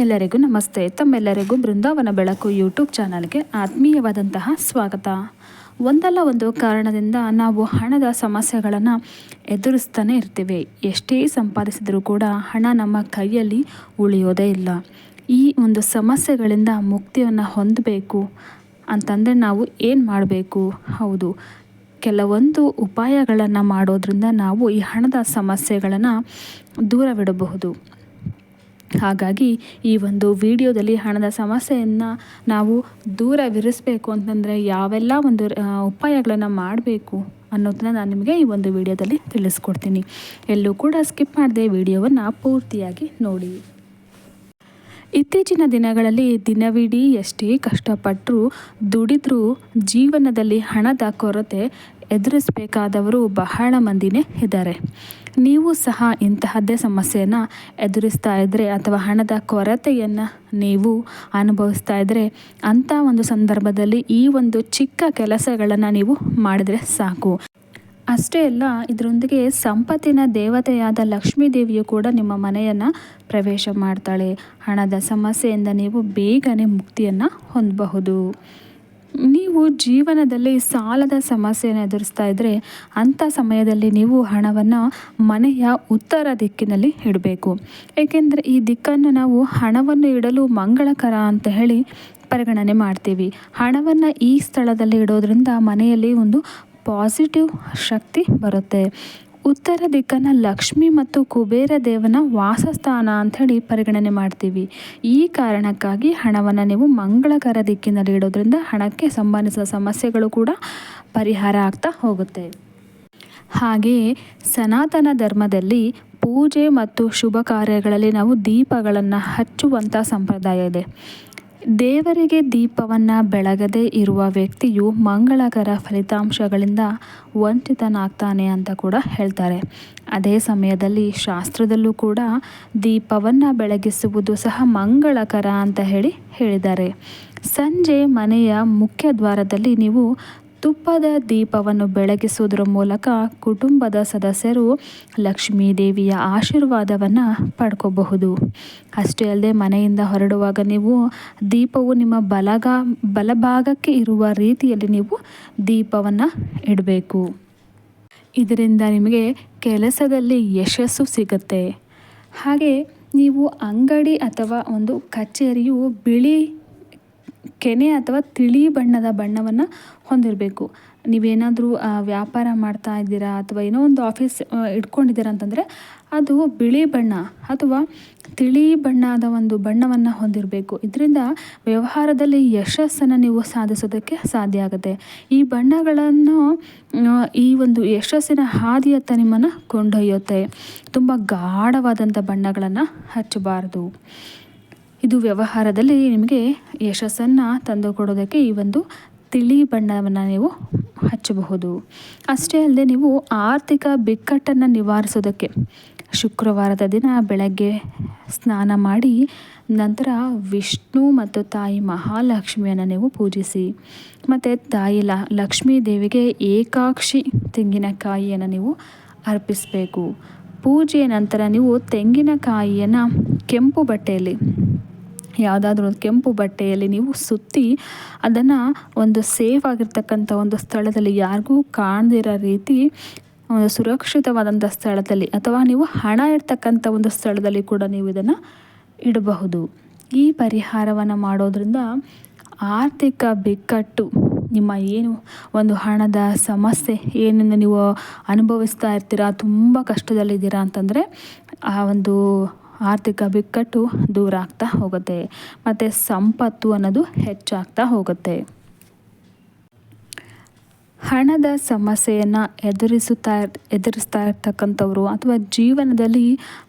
ಎಲ್ಲರಿಗೂ ನಮಸ್ತೆ. ತಮ್ಮೆಲ್ಲರಿಗೂ ಬೃಂದಾವನ ಬೆಳಕು ಯೂಟ್ಯೂಬ್ ಚಾನಲ್ಗೆ ಆತ್ಮೀಯವಾದಂತಹ ಸ್ವಾಗತ. ಒಂದಲ್ಲ ಒಂದು ಕಾರಣದಿಂದ ನಾವು ಹಣದ ಸಮಸ್ಯೆಗಳನ್ನು ಎದುರಿಸ್ತಾನೆ ಇರ್ತೀವಿ. ಎಷ್ಟೇ ಸಂಪಾದಿಸಿದರೂ ಕೂಡ ಹಣ ನಮ್ಮ ಕೈಯಲ್ಲಿ ಉಳಿಯೋದೇ ಇಲ್ಲ. ಈ ಒಂದು ಸಮಸ್ಯೆಗಳಿಂದ ಮುಕ್ತಿಯನ್ನು ಹೊಂದಬೇಕು ಅಂತಂದರೆ ನಾವು ಏನು ಮಾಡಬೇಕು? ಹೌದು. ಕೆಲವೊಂದು ಉಪಾಯಗಳನ್ನು ಮಾಡೋದ್ರಿಂದ ನಾವು ಈ ಹಣದ ಸಮಸ್ಯೆಗಳನ್ನು ದೂರವಿಡಬಹುದು. ಹಾಗಾಗಿ ಈ ಒಂದು ವಿಡಿಯೋದಲ್ಲಿ ಹಣದ ಸಮಸ್ಯೆಯನ್ನು ನಾವು ದೂರವಿರಿಸಬೇಕು ಅಂತಂದರೆ ಯಾವೆಲ್ಲ ಒಂದು ಉಪಾಯಗಳನ್ನು ಮಾಡಬೇಕು ಅನ್ನೋದನ್ನ ನಾನು ನಿಮಗೆ ಈ ಒಂದು ವಿಡಿಯೋದಲ್ಲಿ ತಿಳಿಸ್ಕೊಡ್ತೀನಿ. ಎಲ್ಲೂ ಕೂಡ ಸ್ಕಿಪ್ ಮಾಡದೆ ವಿಡಿಯೋವನ್ನು ಪೂರ್ತಿಯಾಗಿ ನೋಡಿ. ಇತ್ತೀಚಿನ ದಿನಗಳಲ್ಲಿ ದಿನವಿಡೀ ಎಷ್ಟೇ ಕಷ್ಟಪಟ್ಟರೂ ದುಡಿದ್ರೂ ಜೀವನದಲ್ಲಿ ಹಣದ ಕೊರತೆ ಎದುರಿಸಬೇಕಾದವರು ಬಹಳ ಮಂದಿನೇ ಇದ್ದಾರೆ. ನೀವು ಸಹ ಇಂತಹದ್ದೇ ಸಮಸ್ಯೆಯನ್ನು ಎದುರಿಸ್ತಾ ಇದ್ದರೆ ಅಥವಾ ಹಣದ ಕೊರತೆಯನ್ನು ನೀವು ಅನುಭವಿಸ್ತಾ ಇದ್ದರೆ ಅಂಥ ಒಂದು ಸಂದರ್ಭದಲ್ಲಿ ಈ ಒಂದು ಚಿಕ್ಕ ಕೆಲಸಗಳನ್ನು ನೀವು ಮಾಡಿದರೆ ಸಾಕು. ಅಷ್ಟೇ ಅಲ್ಲ, ಇದರೊಂದಿಗೆ ಸಂಪತ್ತಿನ ದೇವತೆಯಾದ ಲಕ್ಷ್ಮೀ ದೇವಿಯು ಕೂಡ ನಿಮ್ಮ ಮನೆಯನ್ನು ಪ್ರವೇಶ ಮಾಡ್ತಾಳೆ. ಹಣದ ಸಮಸ್ಯೆಯಿಂದ ನೀವು ಬೇಗನೆ ಮುಕ್ತಿಯನ್ನು ಹೊಂದಬಹುದು. ನೀವು ಜೀವನದಲ್ಲಿ ಸಾಲದ ಸಮಸ್ಯೆಯನ್ನು ಎದುರಿಸ್ತಾ ಇದ್ದರೆ ಅಂಥ ಸಮಯದಲ್ಲಿ ನೀವು ಹಣವನ್ನು ಮನೆಯ ಉತ್ತರ ದಿಕ್ಕಿನಲ್ಲಿ ಇಡಬೇಕು. ಏಕೆಂದರೆ ಈ ದಿಕ್ಕನ್ನು ನಾವು ಹಣವನ್ನು ಇಡಲು ಮಂಗಳಕರ ಅಂತ ಹೇಳಿ ಪರಿಗಣನೆ ಮಾಡ್ತೀವಿ. ಹಣವನ್ನು ಈ ಸ್ಥಳದಲ್ಲಿ ಇಡೋದ್ರಿಂದ ಮನೆಯಲ್ಲಿ ಒಂದು ಪಾಸಿಟಿವ್ ಶಕ್ತಿ ಬರುತ್ತೆ. ಉತ್ತರ ದಿಕ್ಕನ್ನು ಲಕ್ಷ್ಮಿ ಮತ್ತು ಕುಬೇರ ದೇವನ ವಾಸಸ್ಥಾನ ಅಂಥೇಳಿ ಪರಿಗಣನೆ ಮಾಡ್ತೀವಿ. ಈ ಕಾರಣಕ್ಕಾಗಿ ಹಣವನ್ನು ನೀವು ಮಂಗಳಕರ ದಿಕ್ಕಿನಲ್ಲಿ ಇಡೋದ್ರಿಂದ ಹಣಕ್ಕೆ ಸಂಬಂಧಿಸಿದ ಸಮಸ್ಯೆಗಳು ಕೂಡ ಪರಿಹಾರ ಆಗ್ತಾ ಹೋಗುತ್ತೆ. ಹಾಗೆಯೇ ಸನಾತನ ಧರ್ಮದಲ್ಲಿ ಪೂಜೆ ಮತ್ತು ಶುಭ ಕಾರ್ಯಗಳಲ್ಲಿ ನಾವು ದೀಪಗಳನ್ನು ಹಚ್ಚುವಂಥ ಸಂಪ್ರದಾಯ ಇದೆ. ದೇವರಿಗೆ ದೀಪವನ್ನು ಬೆಳಗದೇ ಇರುವ ವ್ಯಕ್ತಿಯು ಮಂಗಳಕರ ಫಲಿತಾಂಶಗಳಿಂದ ವಂಚಿತನಾಗ್ತಾನೆ ಅಂತ ಕೂಡ ಹೇಳ್ತಾರೆ. ಅದೇ ಸಮಯದಲ್ಲಿ ಶಾಸ್ತ್ರದಲ್ಲೂ ಕೂಡ ದೀಪವನ್ನು ಬೆಳಗಿಸುವುದು ಸಹ ಮಂಗಳಕರ ಅಂತ ಹೇಳಿ ಹೇಳಿದ್ದಾರೆ. ಸಂಜೆ ಮನೆಯ ಮುಖ್ಯ ದ್ವಾರದಲ್ಲಿ ನೀವು ತುಪ್ಪದ ದೀಪವನ್ನು ಬೆಳಗಿಸುವುದರ ಮೂಲಕ ಕುಟುಂಬದ ಸದಸ್ಯರು ಲಕ್ಷ್ಮೀ ದೇವಿಯ ಆಶೀರ್ವಾದವನ್ನು ಪಡ್ಕೋಬಹುದು. ಅಷ್ಟೇ ಅಲ್ಲದೆ ಮನೆಯಿಂದ ಹೊರಡುವಾಗ ನೀವು ದೀಪವು ನಿಮ್ಮ ಬಲಗ, ಬಲಭಾಗಕ್ಕೆ ಇರುವ ರೀತಿಯಲ್ಲಿ ನೀವು ದೀಪವನ್ನು ಇಡಬೇಕು. ಇದರಿಂದ ನಿಮಗೆ ಕೆಲಸದಲ್ಲಿ ಯಶಸ್ಸು ಸಿಗುತ್ತೆ. ಹಾಗೆ ನೀವು ಅಂಗಡಿ ಅಥವಾ ಒಂದು ಕಚೇರಿಯು ಬಿಳಿ ಕೆನೆ ಅಥವಾ ತಿಳಿ ಬಣ್ಣದ ಬಣ್ಣವನ್ನು ಹೊಂದಿರಬೇಕು. ನೀವೇನಾದರೂ ವ್ಯಾಪಾರ ಮಾಡ್ತಾ ಇದ್ದೀರಾ ಅಥವಾ ಏನೋ ಒಂದು ಆಫೀಸ್ ಇಟ್ಕೊಂಡಿದ್ದೀರಾ ಅಂತಂದರೆ ಅದು ಬಿಳಿ ಬಣ್ಣ ಅಥವಾ ತಿಳಿ ಬಣ್ಣದ ಒಂದು ಬಣ್ಣವನ್ನು ಹೊಂದಿರಬೇಕು. ಇದರಿಂದ ವ್ಯವಹಾರದಲ್ಲಿ ಯಶಸ್ಸನ್ನು ನೀವು ಸಾಧಿಸೋದಕ್ಕೆ ಸಾಧ್ಯ ಆಗುತ್ತೆ. ಈ ಬಣ್ಣಗಳನ್ನು ಈ ಒಂದು ಯಶಸ್ಸಿನ ಹಾದಿಯತ್ತ ನಿಮ್ಮನ್ನು ಕೊಂಡೊಯ್ಯುತ್ತೆ. ತುಂಬ ಗಾಢವಾದಂಥ ಬಣ್ಣಗಳನ್ನು ಹಚ್ಚಬಾರ್ದು. ಇದು ವ್ಯವಹಾರದಲ್ಲಿ ನಿಮಗೆ ಯಶಸ್ಸನ್ನು ತಂದುಕೊಡೋದಕ್ಕೆ ಈ ಒಂದು ತಿಳಿ ಬಣ್ಣವನ್ನು ನೀವು ಹಚ್ಚಬಹುದು. ಅಷ್ಟೇ ಅಲ್ಲದೆ ನೀವು ಆರ್ಥಿಕ ಬಿಕ್ಕಟ್ಟನ್ನು ನಿವಾರಿಸೋದಕ್ಕೆ ಶುಕ್ರವಾರದ ದಿನ ಬೆಳಗ್ಗೆ ಸ್ನಾನ ಮಾಡಿ ನಂತರ ವಿಷ್ಣು ಮತ್ತು ತಾಯಿ ಮಹಾಲಕ್ಷ್ಮಿಯನ್ನು ನೀವು ಪೂಜಿಸಿ. ಮತ್ತು ತಾಯಿ ಲ, ಲಕ್ಷ್ಮೀ ದೇವಿಗೆ ಏಕಾಕ್ಷಿ ತೆಂಗಿನಕಾಯಿಯನ್ನು ನೀವು ಅರ್ಪಿಸಬೇಕು. ಪೂಜೆಯ ನಂತರ ನೀವು ತೆಂಗಿನಕಾಯಿಯನ್ನು ಕೆಂಪು ಬಟ್ಟೆಯಲ್ಲಿ ಯಾವುದಾದ್ರೂ ಒಂದು ಕೆಂಪು ಬಟ್ಟೆಯಲ್ಲಿ ನೀವು ಸುತ್ತಿ ಅದನ್ನು ಒಂದು ಸೇಫ್ ಆಗಿರ್ತಕ್ಕಂಥ ಒಂದು ಸ್ಥಳದಲ್ಲಿ ಯಾರಿಗೂ ಕಾಣದಿರೋ ರೀತಿ, ಒಂದು ಸುರಕ್ಷಿತವಾದಂಥ ಸ್ಥಳದಲ್ಲಿ ಅಥವಾ ನೀವು ಹಣ ಇರ್ತಕ್ಕಂಥ ಒಂದು ಸ್ಥಳದಲ್ಲಿ ಕೂಡ ನೀವು ಇದನ್ನು ಇಡಬಹುದು. ಈ ಪರಿಹಾರವನ್ನು ಮಾಡೋದ್ರಿಂದ ಆರ್ಥಿಕ ಬಿಕ್ಕಟ್ಟು, ನಿಮ್ಮ ಏನು ಒಂದು ಹಣದ ಸಮಸ್ಯೆ ಏನನ್ನು ನೀವು ಅನುಭವಿಸ್ತಾ ಇರ್ತೀರಾ, ತುಂಬ ಕಷ್ಟದಲ್ಲಿದ್ದೀರಾ ಅಂತಂದರೆ ಆ ಒಂದು ಆರ್ಥಿಕ ಬಿಕ್ಕಟ್ಟು ದೂರ ಆಗ್ತಾ ಹೋಗುತ್ತೆ, ಮತ್ತು ಸಂಪತ್ತು ಅನ್ನೋದು ಹೆಚ್ಚಾಗ್ತಾ ಹೋಗುತ್ತೆ. ಹಣದ ಸಮಸ್ಯೆಯನ್ನು ಎದುರಿಸುತ್ತಾ, ಎದುರಿಸ್ತಾ ಇರ್ತಕ್ಕಂಥವ್ರು ಅಥವಾ ಜೀವನದಲ್ಲಿ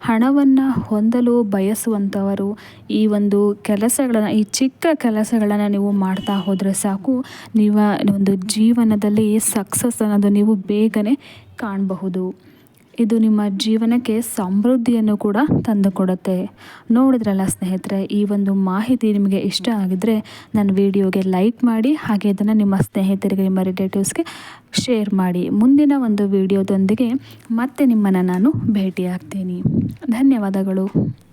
ಹಣವನ್ನು ಹೊಂದಲು ಬಯಸುವಂಥವರು, ಈ ಒಂದು ಕೆಲಸಗಳನ್ನು, ಈ ಚಿಕ್ಕ ಕೆಲಸಗಳನ್ನು ನೀವು ಮಾಡ್ತಾ ಹೋದರೆ ಸಾಕು. ನೀವು ಒಂದು ಜೀವನದಲ್ಲಿ ಸಕ್ಸಸ್ ಅನ್ನೋದು ನೀವು ಬೇಗನೆ ಕಾಣಬಹುದು. ಇದು ನಿಮ್ಮ ಜೀವನಕ್ಕೆ ಸಮೃದ್ಧಿಯನ್ನು ಕೂಡ ತಂದುಕೊಡುತ್ತೆ. ನೋಡಿದ್ರಲ್ಲ ಸ್ನೇಹಿತರೆ, ಈ ಒಂದು ಮಾಹಿತಿ ನಿಮಗೆ ಇಷ್ಟ ಆಗಿದ್ರೆ ನನ್ನ ವಿಡಿಯೋಗೆ ಲೈಕ್ ಮಾಡಿ, ಹಾಗೆ ಇದನ್ನು ನಿಮ್ಮ ಸ್ನೇಹಿತರಿಗೆ, ನಿಮ್ಮ ರಿಲೇಟಿವ್ಸ್ಗೆ ಶೇರ್ ಮಾಡಿ. ಮುಂದಿನ ಒಂದು ವಿಡಿಯೋದೊಂದಿಗೆ ಮತ್ತೆ ನಿಮ್ಮನ್ನು ನಾನು ಭೇಟಿಯಾಗ್ತೀನಿ. ಧನ್ಯವಾದಗಳು.